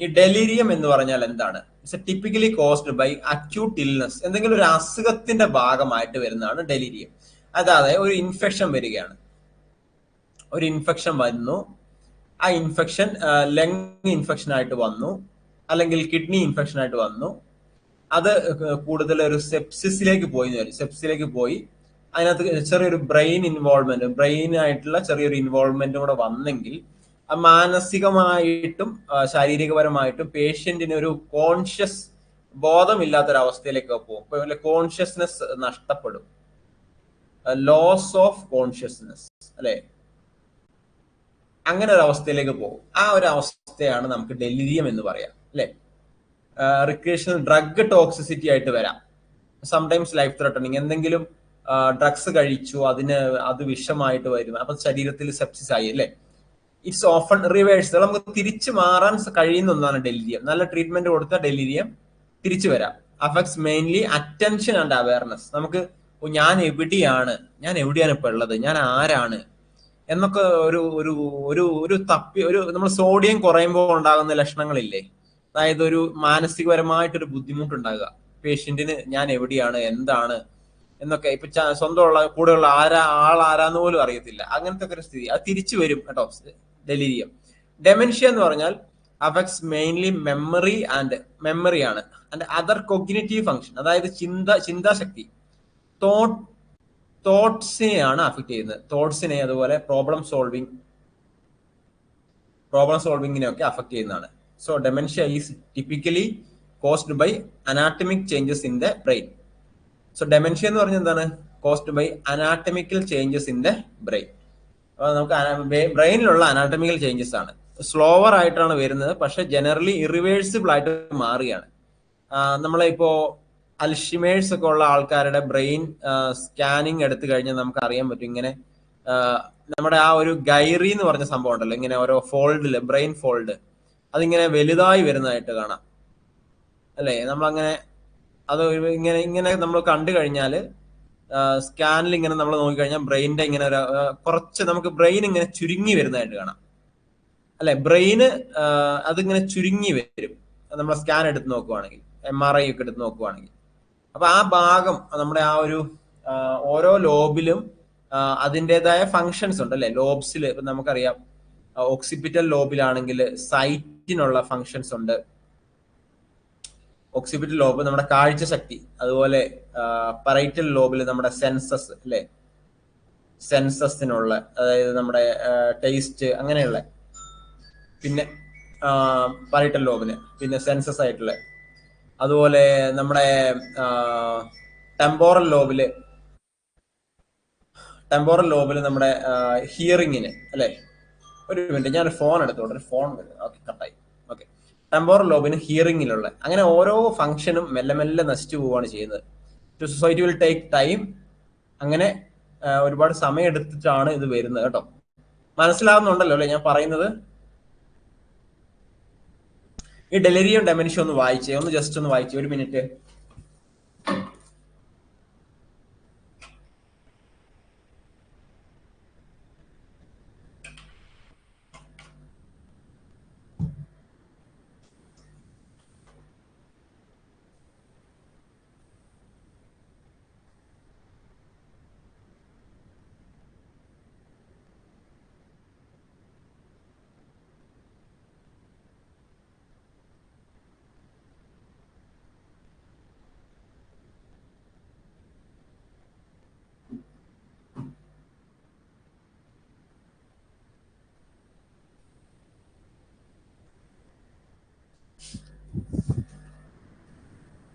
ഈ ഡെലീരിയം എന്ന് പറഞ്ഞാൽ എന്താണ്? It's typically caused by acute illness എന്തെങ്കിലും ഒരു അസുഖത്തിന്റെ ഭാഗമായിട്ട് വരുന്നതാണ് ഡെലീരിയം അതായത് ഒരു ഇൻഫെക്ഷൻ വരികയാണ്. ഒരു ഇൻഫെക്ഷൻ വന്നു ആ ഇൻഫെക്ഷൻ ലങ് ഇൻഫെക്ഷൻ ആയിട്ട് വന്നു. അല്ലെങ്കിൽ കിഡ്നി ഇൻഫെക്ഷൻ ആയിട്ട് വന്നു. അത് കൂടുതൽ ഒരു സെപ്സിസിലേക്ക് പോയി സെപ്സിലേക്ക് പോയി. അതിനകത്ത് ചെറിയൊരു ബ്രെയിൻ ഇൻവോൾവ്മെന്റ് ബ്രെയിൻ ആയിട്ടുള്ള ചെറിയൊരു ഇൻവോൾവ്മെന്റ് കൂടെ വന്നെങ്കിൽ മാനസികമായിട്ടും ശാരീരികപരമായിട്ടും പേഷ്യന്റിന് ഒരു കോൺഷ്യസ് ബോധമില്ലാത്തൊരവസ്ഥയിലേക്ക് പോകും. ഇപ്പൊ കോൺഷ്യസ്നെസ് നഷ്ടപ്പെടും. ലോസ് ഓഫ് കോൺഷ്യസ്നെസ് അല്ലെ? അങ്ങനെ ഒരു അവസ്ഥയിലേക്ക് പോകും. ആ ഒരു അവസ്ഥയാണ് നമുക്ക് ഡെലിരിയം എന്ന് പറയാം അല്ലെ? റിക്രിയേഷണൽ ഡ്രഗ് ടോക്സിസിറ്റി ആയിട്ട് വരാം. സംടൈംസ് ലൈഫ് ത്രട്ടണിങ് എന്തെങ്കിലും ഡ്രഗ്സ് കഴിച്ചു അതിന് അത് വിഷമായിട്ട് വരും അപ്പൊ ശരീരത്തിൽ സെപ്സിസ് ആയി അല്ലേ? ഇറ്റ്സ് ഓഫൺ റിവേഴ്സ് നമുക്ക് തിരിച്ചു മാറാൻ കഴിയുന്ന ഒന്നാണ് ഡെലിരിയം. നല്ല ട്രീറ്റ്മെന്റ് കൊടുത്താൽ ഡെലിരിയം തിരിച്ചു വരാം. Affects mainly attention and awareness നമുക്ക് ഞാൻ എവിടെയാണ്? ഞാൻ എവിടെയാണ് ഇപ്പൊ ഉള്ളത്? ഞാൻ ആരാണ്? എന്നൊക്കെ ഒരു ഒരു ഒരു ഒരു തപ്പി ഒരു നമ്മൾ സോഡിയം കുറയുമ്പോൾ ഉണ്ടാകുന്ന ലക്ഷണങ്ങളില്ലേ? അതായത് ഒരു മാനസികപരമായിട്ടൊരു ബുദ്ധിമുട്ടുണ്ടാകുക. പേഷ്യന്റിന് ഞാൻ എവിടെയാണ്? എന്താണ്? എന്നൊക്കെ ഇപ്പൊ സ്വന്തമുള്ള കൂടെയുള്ള ആരാ ആൾ ആരാന്ന് പോലും അറിയത്തില്ല. അങ്ങനത്തെ ഒക്കെ ഒരു സ്ഥിതി. അത് തിരിച്ചു വരും കേട്ടോ. ഡെലിരിയം ഡെമെൻഷ്യ എന്ന് പറഞ്ഞാൽ affects mainly memory and memory ആണ്. ആൻഡ് അതർ കൊഗ്നേറ്റീവ് ഫങ്ഷൻ അതായത് ചിന്ത ചിന്താശക്തി. തോട്ട് തോട്ട്സിനെയാണ് അഫക്ട് ചെയ്യുന്നത്. തോട്ട്സിനെ അതുപോലെ പ്രോബ്ലം സോൾവിങ് പ്രോബ്ലം സോൾവിങ്ങിനെ ഒക്കെ അഫക്ട് ചെയ്യുന്നതാണ്. So dementia is typically caused by anatomic changes in the brain so dementia എന്ന് പറഞ്ഞാൽ എന്താണ്? Caused by anatomical changes in the brain നമുക്ക് ബ്രെയിനിലുള്ള അനാറ്റമിക്കൽ ചേഞ്ചസ് ആണ്. സ്ലോവർ ആയിട്ടാണ് വരുന്നത്. പക്ഷെ ജനറലി ഇറിവേഴ്സിബിൾ ആയിട്ട് മാറുകയാണ്. നമ്മളിപ്പോ അൽഷിമേഴ്സ് ഒക്കെ ഉള്ള ആൾക്കാരുടെ ബ്രെയിൻ സ്കാനിങ് എടുത്തു കഴിഞ്ഞാൽ നമുക്ക് അറിയാൻ പറ്റും. ഇങ്ങനെ നമ്മുടെ ആ ഒരു ഗൈറി എന്ന് പറഞ്ഞ സംഭവം ഉണ്ടല്ലോ. ഇങ്ങനെ ഓരോ ഫോൾഡിൽ ബ്രെയിൻ ഫോൾഡ് അതിങ്ങനെ വലുതായി വരുന്നതായിട്ട് കാണാം. അല്ലേ? നമ്മളങ്ങനെ അത് ഇങ്ങനെ ഇങ്ങനെ നമ്മൾ കണ്ടു കഴിഞ്ഞാൽ സ്കാനിൽ ഇങ്ങനെ നമ്മൾ നോക്കിക്കഴിഞ്ഞാൽ ബ്രെയിനിന്റെ ഇങ്ങനെ ഒരു കുറച്ച് നമുക്ക് ബ്രെയിൻ ഇങ്ങനെ ചുരുങ്ങി വരുന്നതായിട്ട് കാണാം. അല്ലെ? ബ്രെയിന് അതിങ്ങനെ ചുരുങ്ങി വരും. നമ്മൾ സ്കാൻ എടുത്ത് നോക്കുവാണെങ്കിൽ എം ആർ ഐ ഒക്കെ എടുത്ത് നോക്കുവാണെങ്കിൽ. അപ്പൊ ആ ഭാഗം നമ്മുടെ ആ ഒരു ഓരോ ലോബിലും അതിന്റെതായ ഫങ്ഷൻസ് ഉണ്ട് അല്ലെ? ലോബ്സിൽ നമുക്കറിയാം ഓക്സിപിറ്റൽ ലോബിലാണെങ്കിൽ സൈറ്റിനുള്ള ഫങ്ഷൻസ് ഉണ്ട്. ഓക്സിപിറ്റൽ ലോബ് നമ്മുടെ കാഴ്ച ശക്തി അതുപോലെ പറൈറ്റൽ ലോബിൽ നമ്മുടെ സെൻസസ് അല്ലെ സെൻസസിനുള്ള അതായത് നമ്മുടെ ടേസ്റ്റ് അങ്ങനെയുള്ള പിന്നെ പറൈറ്റൽ ലോബിന് പിന്നെ സെൻസസ് ആയിട്ടുള്ള അതുപോലെ നമ്മുടെ ടെമ്പോറൽ ലോബിൽ ടെമ്പോറൽ ലോബിൽ നമ്മുടെ ഹിയറിങ്ങിന് അല്ലെ? ഒരു മിനിറ്റ് ഞാൻ ഫോൺ എടുത്തോട്ടെ ഒരു ഫോൺ വരുന്നത് ഓക്കെ കട്ടായി ടെമ്പോറൽ ലോബിന് ഹിയറിങ്ങിലുള്ള അങ്ങനെ ഓരോ ഫംഗ്ഷനും മെല്ലെ മെല്ലെ നശിച്ചു പോവുകയാണ് ചെയ്യുന്നത്. To society will take time അങ്ങനെ ഒരുപാട് സമയം എടുത്തിട്ടാണ് ഇത് വരുന്നത് കേട്ടോ. മനസ്സിലാവുന്നുണ്ടല്ലോ അല്ലെ? ഞാൻ പറയുന്നത്. ഈ ഡെലിവറിയും ഡെമൻഷ്യ ഒന്ന് വായിച്ചേ. ഒന്ന് ജസ്റ്റ് ഒന്ന് വായിച്ചേ. ഒരു മിനിറ്റ്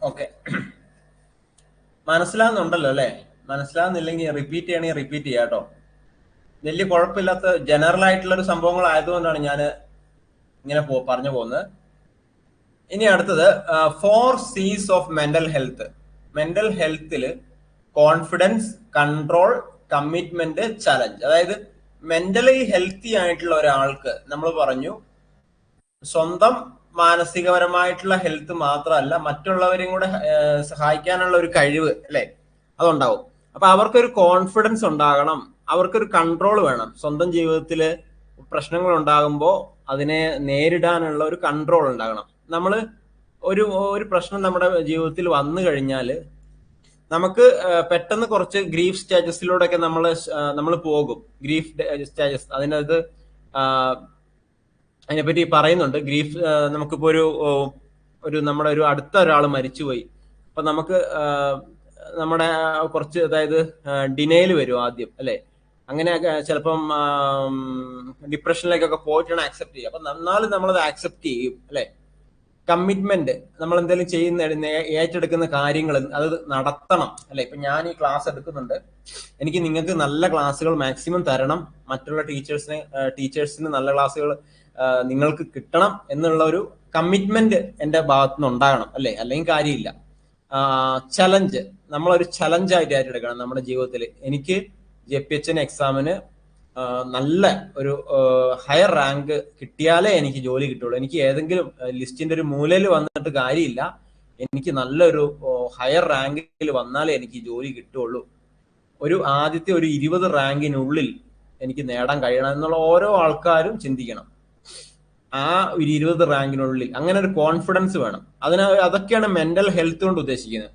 ഓക്കെ. മനസ്സിലാവുന്നുണ്ടല്ലോ അല്ലെ? മനസ്സിലാവുന്നില്ലെങ്കിൽ റിപ്പീറ്റ് ചെയ്യണമെങ്കിൽ റിപ്പീറ്റ് ചെയ്യാം കേട്ടോ. വലിയ കുഴപ്പമില്ലാത്ത ജനറൽ ആയിട്ടുള്ള ഒരു സംഭവങ്ങൾ ആയതുകൊണ്ടാണ് ഞാൻ ഇങ്ങനെ പറഞ്ഞു പോകുന്നത്. ഇനി അടുത്തത് four Cs of mental health mental ഹെൽത്തിൽ confidence control commitment challenge അതായത് മെന്റലി ഹെൽത്തി ആയിട്ടുള്ള ഒരാൾക്ക് നമ്മൾ പറഞ്ഞു സ്വന്തം മാനസികപരമായിട്ടുള്ള ഹെൽത്ത് മാത്രമല്ല മറ്റുള്ളവരെയും കൂടെ സഹായിക്കാനുള്ള ഒരു കഴിവ് അല്ലെ? അതുണ്ടാവും. അപ്പൊ അവർക്കൊരു കോൺഫിഡൻസ് ഉണ്ടാകണം. അവർക്കൊരു കൺട്രോൾ വേണം. സ്വന്തം ജീവിതത്തിൽ പ്രശ്നങ്ങൾ ഉണ്ടാകുമ്പോൾ അതിനെ നേരിടാനുള്ള ഒരു കൺട്രോൾ ഉണ്ടാകണം. നമ്മൾ ഒരു ഒരു പ്രശ്നം നമ്മുടെ ജീവിതത്തിൽ വന്നു കഴിഞ്ഞാൽ നമുക്ക് പെട്ടെന്ന് കുറച്ച് ഗ്രീഫ് സ്റ്റേജസിലൂടെയൊക്കെ നമ്മൾ നമ്മൾ പോകും. ഗ്രീഫ് സ്റ്റേജസ് അതിനകത്ത് അതിനെപ്പറ്റി പറയുന്നുണ്ട്. ഗ്രീഫ് നമുക്കിപ്പോ ഒരു ഒരു നമ്മുടെ ഒരു അടുത്ത ഒരാൾ മരിച്ചുപോയി. അപ്പൊ നമുക്ക് നമ്മുടെ കുറച്ച് അതായത് ഡിനയിൽ വരും ആദ്യം അല്ലെ? അങ്ങനെയൊക്കെ ചിലപ്പം ഡിപ്രഷനിലേക്കൊക്കെ പോയിട്ടാണ് ആക്സെപ്റ്റ് ചെയ്യുക. അപ്പൊ നന്നാലും നമ്മളത് ആക്സെപ്റ്റ് ചെയ്യും അല്ലെ? കമ്മിറ്റ്മെന്റ് നമ്മൾ എന്തെങ്കിലും ചെയ്യുന്ന ഏറ്റെടുക്കുന്ന കാര്യങ്ങൾ അത് നടത്തണം. അല്ലെ? ഇപ്പൊ ഞാൻ ഈ ക്ലാസ് എടുക്കുന്നുണ്ട്. എനിക്ക് നിങ്ങൾക്ക് നല്ല ക്ലാസ്സുകൾ മാക്സിമം തരണം. മറ്റുള്ള ടീച്ചേഴ്സിന് ടീച്ചേഴ്സിന് നല്ല ക്ലാസ്സുകൾ നിങ്ങൾക്ക് കിട്ടണം എന്നുള്ള ഒരു കമ്മിറ്റ്മെന്റ് എന്റെ ഭാഗത്തു നിന്ന് ഉണ്ടാകണം അല്ലെ? അല്ലെങ്കിൽ കാര്യമില്ല. ചലഞ്ച് നമ്മളൊരു ചലഞ്ചായിട്ട് ഏറ്റെടുക്കണം നമ്മുടെ ജീവിതത്തിൽ. എനിക്ക് ജെ പി എച്ച് എൻ എക്സാമിന് നല്ല ഒരു ഹയർ റാങ്ക് കിട്ടിയാലേ എനിക്ക് ജോലി കിട്ടുള്ളൂ. എനിക്ക് ഏതെങ്കിലും ലിസ്റ്റിന്റെ ഒരു മൂലയിൽ വന്നിട്ട് കാര്യമില്ല. എനിക്ക് നല്ലൊരു ഹയർ റാങ്കിൽ വന്നാലേ എനിക്ക് ജോലി കിട്ടുള്ളൂ. ഒരു ആദ്യത്തെ ഒരു ഇരുപത് റാങ്കിനുള്ളിൽ എനിക്ക് നേടാൻ കഴിയണം എന്നുള്ള ഓരോ ആൾക്കാരും ചിന്തിക്കണം. ആ ഒരു ഇരുപത് റാങ്കിനുള്ളിൽ അങ്ങനെ ഒരു കോൺഫിഡൻസ് വേണം. അതിന് അതൊക്കെയാണ് മെന്റൽ ഹെൽത്ത് കൊണ്ട് ഉദ്ദേശിക്കുന്നത്.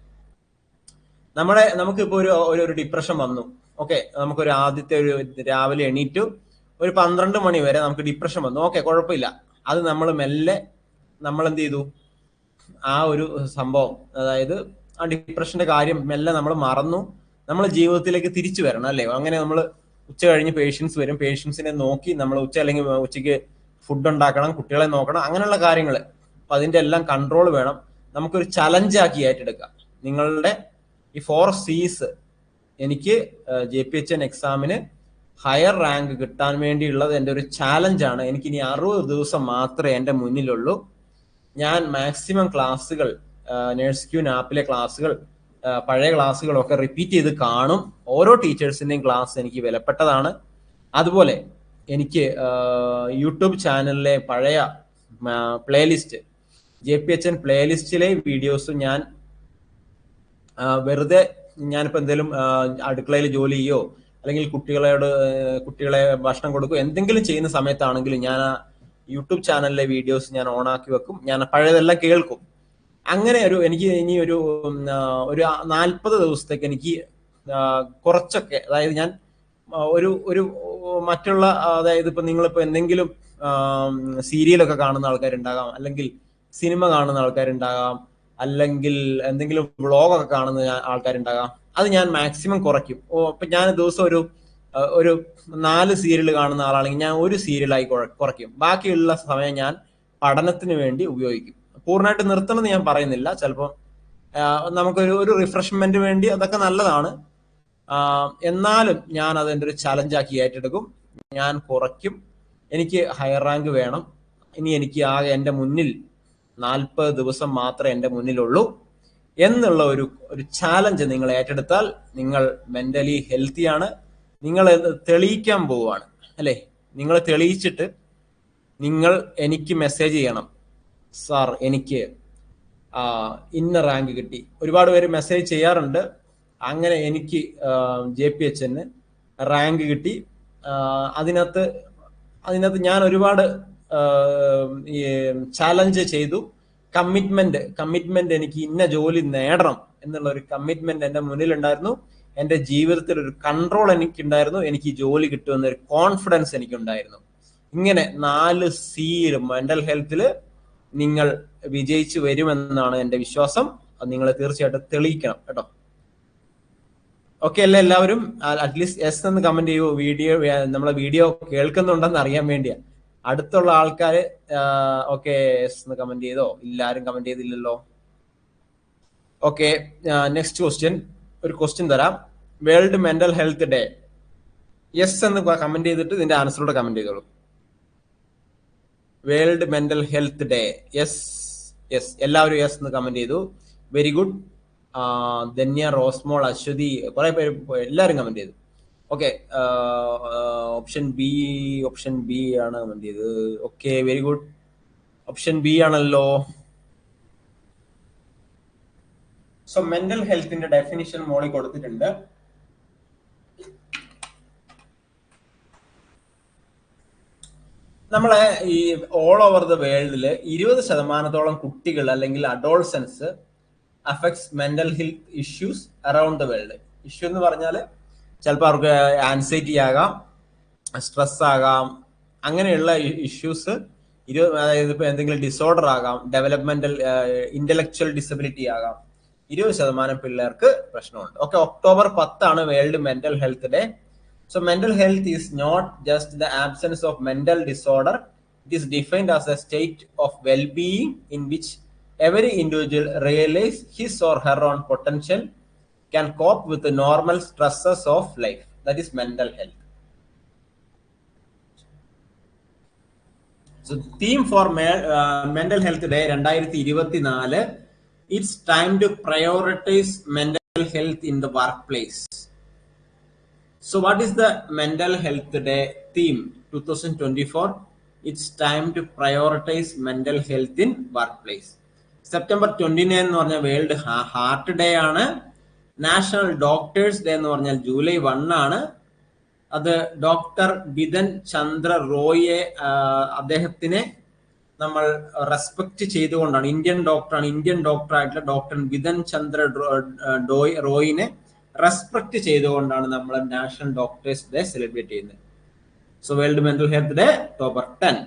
നമ്മുടെ നമുക്കിപ്പോ ഒരു ഒരു- ഡിപ്രഷൻ വന്നു. ഓക്കെ നമുക്കൊരു ആദ്യത്തെ ഒരു രാവിലെ എണീറ്റു. ഒരു പന്ത്രണ്ട് മണി വരെ നമുക്ക് ഡിപ്രഷൻ വന്നു. ഓക്കെ കുഴപ്പമില്ല. അത് നമ്മൾ മെല്ലെ നമ്മൾ എന്ത് ചെയ്തു? ആ ഒരു സംഭവം അതായത് ആ ഡിപ്രഷന്റെ കാര്യം മെല്ലെ നമ്മൾ മറന്നു. നമ്മൾ ജീവിതത്തിലേക്ക് തിരിച്ചു വരണം അല്ലേ? അങ്ങനെ നമ്മൾ ഉച്ച കഴിഞ്ഞ് പേഷ്യൻസ് വരും. പേഷ്യൻസിനെ നോക്കി നമ്മൾ ഉച്ച അല്ലെങ്കിൽ ഉച്ചയ്ക്ക് ഫുഡ് ഉണ്ടാക്കണം കുട്ടികളെ നോക്കണം അങ്ങനെയുള്ള കാര്യങ്ങൾ. അപ്പൊ അതിന്റെ എല്ലാം കൺട്രോൾ വേണം. നമുക്കൊരു ചലഞ്ചാക്കി ഏറ്റെടുക്കാം. നിങ്ങളുടെ ഈ ഫോർ സീസ് എനിക്ക് ജെ പി എച്ച് എൻ എക്സാമിന് ഹയർ റാങ്ക് കിട്ടാൻ വേണ്ടിയുള്ളത് എന്റെ ഒരു ചാലഞ്ചാണ് എനിക്ക് ഇനി അറുപത് ദിവസം മാത്രമേ എന്റെ മുന്നിലുള്ളൂ. ഞാൻ മാക്സിമം ക്ലാസ്സുകൾ നേഴ്സ് ക്യൂൻ ആപ്പിലെ ക്ലാസ്സുകൾ പഴയ ക്ലാസ്സുകളൊക്കെ റിപ്പീറ്റ് ചെയ്ത് കാണും. ഓരോ ടീച്ചേഴ്സിന്റെയും ക്ലാസ് എനിക്ക് വിലപ്പെട്ടതാണ്. അതുപോലെ എനിക്ക് യൂട്യൂബ് ചാനലിലെ പഴയ playlist J P H N പ്ലേലിസ്റ്റിലെ videos ഞാൻ വെറുതെ ഞാനിപ്പോ എന്തെങ്കിലും അടുക്കളയിൽ ജോലി ചെയ്യോ? അല്ലെങ്കിൽ കുട്ടികളോട് കുട്ടികളെ ഭക്ഷണം കൊടുക്കോ? എന്തെങ്കിലും ചെയ്യുന്ന സമയത്താണെങ്കിലും ഞാൻ ആ യൂട്യൂബ് ചാനലിലെ വീഡിയോസ് ഞാൻ ഓണാക്കി വെക്കും. ഞാൻ പഴയതെല്ലാം കേൾക്കും. അങ്ങനെ ഒരു എനിക്ക് ഇനി ഒരു ഒരു നാൽപ്പത് ദിവസത്തേക്ക് എനിക്ക് കുറച്ചൊക്കെ അതായത് ഞാൻ ഒരു ഒരു മറ്റുള്ള അതായത് ഇപ്പൊ നിങ്ങളിപ്പോ എന്തെങ്കിലും സീരിയലൊക്കെ കാണുന്ന ആൾക്കാരുണ്ടാകാം. അല്ലെങ്കിൽ സിനിമ കാണുന്ന ആൾക്കാരുണ്ടാകാം. അല്ലെങ്കിൽ എന്തെങ്കിലും വ്ളോഗൊക്കെ കാണുന്ന ആൾക്കാരുണ്ടാകാം. അത് ഞാൻ മാക്സിമം കുറയ്ക്കും. ഓ ഇപ്പൊ ഞാൻ ദിവസം ഒരു ഒരു നാല് സീരിയൽ കാണുന്ന ആളാണെങ്കിൽ ഞാൻ ഒരു സീരിയലായി കുറ- കുറയ്ക്കും. ബാക്കിയുള്ള സമയം ഞാൻ പഠനത്തിന് വേണ്ടി ഉപയോഗിക്കും. പൂർണമായിട്ട് നിർത്തണമെന്ന് ഞാൻ പറയുന്നില്ല. ചിലപ്പോൾ നമുക്കൊരു ഒരു റിഫ്രഷ്മെന്റ് വേണ്ടി അതൊക്കെ നല്ലതാണ്. എന്നാലും ഞാൻ അതെന്റെ ഒരു ചലഞ്ചാക്കി ഏറ്റെടുക്കും. ഞാൻ കുറയ്ക്കും. എനിക്ക് ഹയർ റാങ്ക് വേണം. ഇനി എനിക്ക് ആകെ എന്റെ മുന്നിൽ നാൽപ്പത് ദിവസം മാത്രമേ എന്റെ മുന്നിലുള്ളൂ എന്നുള്ള ഒരു ഒരു ചാലഞ്ച് നിങ്ങൾ ഏറ്റെടുത്താൽ നിങ്ങൾ മെന്റലി ഹെൽത്തിയാണ് നിങ്ങൾ തെളിയിക്കാൻ പോവുകയാണ് അല്ലേ? നിങ്ങൾ തെളിയിച്ചിട്ട് നിങ്ങൾ എനിക്ക് മെസ്സേജ് ചെയ്യണം. സാർ എനിക്ക് ഇന്ന റാങ്ക് കിട്ടി. ഒരുപാട് പേര് മെസ്സേജ് ചെയ്യാറുണ്ട്. അങ്ങനെ എനിക്ക് ജെ പി എച്ച് റാങ്ക് കിട്ടി. അതിനകത്ത് അതിനകത്ത് ഞാൻ ഒരുപാട് ചാലഞ്ച് ചെയ്തു. കമ്മിറ്റ്മെന്റ് കമ്മിറ്റ്മെന്റ് എനിക്ക് ഇന്ന ജോലി നേടണം എന്നുള്ള ഒരു കമ്മിറ്റ്മെന്റ് എന്റെ മുന്നിലുണ്ടായിരുന്നു. എന്റെ ജീവിതത്തിൽ ഒരു കൺട്രോൾ എനിക്ക് ഉണ്ടായിരുന്നു എനിക്ക് ഈ ജോലി കിട്ടുമെന്ന ഒരു കോൺഫിഡൻസ് എനിക്കുണ്ടായിരുന്നു. ഇങ്ങനെ നാല് സീൽ മെന്റൽ ഹെൽത്തിൽ നിങ്ങൾ വിജയിച്ചു വരുമെന്നാണ് എന്റെ വിശ്വാസം. അത് നിങ്ങൾ തീർച്ചയായിട്ടും തെളിയിക്കണം കേട്ടോ. ഓക്കെ അല്ലേ എല്ലാവരും? അറ്റ്ലീസ്റ്റ് എസ് എന്ന് കമന്റ് ചെയ്യൂ. വീഡിയോ നമ്മളെ വീഡിയോ കേൾക്കുന്നുണ്ടെന്ന് അറിയാൻ വേണ്ടിയാ. അടുത്തുള്ള ആൾക്കാര് ഓക്കെ എന്ന് കമന്റ് ചെയ്തോ? ഇല്ല കമന്റ് ചെയ്തില്ലല്ലോ. ഓക്കെ നെക്സ്റ്റ് ക്വസ്റ്റ്യൻ ഒരു ക്വസ്റ്റ്യൻ തരാം. World mental health day. Yes എന്ന് കമന്റ് ചെയ്തിട്ട് ഇതിന്റെ ആൻസറോടെ കമന്റ് ചെയ്തോളൂ. World mental health day. Yes yes. എല്ലാവരും യെസ് എന്ന് കമന്റ് ചെയ്തു. Very good. ധന്യ റോസ്മോൾ അശ്വതി കുറെ പേര് എല്ലാവരും കമന്റ് ചെയ്തു. Okay option B option B ആണ് ചെയ്തത് okay very good option B ആണല്ലോ. സോ മെന്റൽ ഹെൽത്തിന്റെ ഡെഫിനിഷൻ മോളി കൊടുത്തിട്ടുണ്ട്. നമ്മളെ ഈ ഓൾ ഓവർ ദ വേൾഡിൽ ഇരുപത് ശതമാനത്തോളം കുട്ടികൾ അല്ലെങ്കിൽ adolescents affects mental health issues around the world issue എന്ന് പറഞ്ഞാൽ ചിലപ്പോൾ അവർക്ക് ആൻസൈറ്റി ആകാം സ്ട്രെസ് ആകാം അങ്ങനെയുള്ള ഇഷ്യൂസ് ഇരുപത് അതായത് ഇപ്പോൾ എന്തെങ്കിലും ഡിസോർഡർ ആകാം ഡെവലപ്മെന്റൽ ഇന്റലക്ച്വൽ ഡിസബിലിറ്റി ആകാം ഇരുപത് ശതമാനം പിള്ളേർക്ക് പ്രശ്നമുണ്ട്. ഓക്കെ ഒക്ടോബർ പത്താണ് world mental health day so mental health is not just the absence of mental disorder it is defined as a state of wellbeing in which every individual realise his or her own potential can cope with the normal stresses of life that is mental health so theme for uh, mental health day 2024 it's time to prioritize mental health in the workplace so what is the mental health day theme 2024 it's time to prioritize mental health in workplace September twenty nine എന്ന് പറഞ്ഞ world heart day ആണ് national doctors day എന്ന് പറഞ്ഞാൽ July one ആണ് അത് doctor Bidhan Chandra റോയെ അദ്ദേഹത്തിനെ നമ്മൾ respect ചെയ്തുകൊണ്ടാണ്. ഇന്ത്യൻ ഡോക്ടറാണ് ഇന്ത്യൻ ഡോക്ടർ ആയിട്ടുള്ള ഡോക്ടർ ബിതൻ ചന്ദ്ര ഡോയ് റോയിനെ റെസ്പെക്ട് ചെയ്തുകൊണ്ടാണ് നമ്മൾ നാഷണൽ ഡോക്ടേഴ്സ് ഡേ സെലിബ്രേറ്റ് ചെയ്യുന്നത്. So world mental health day October ten.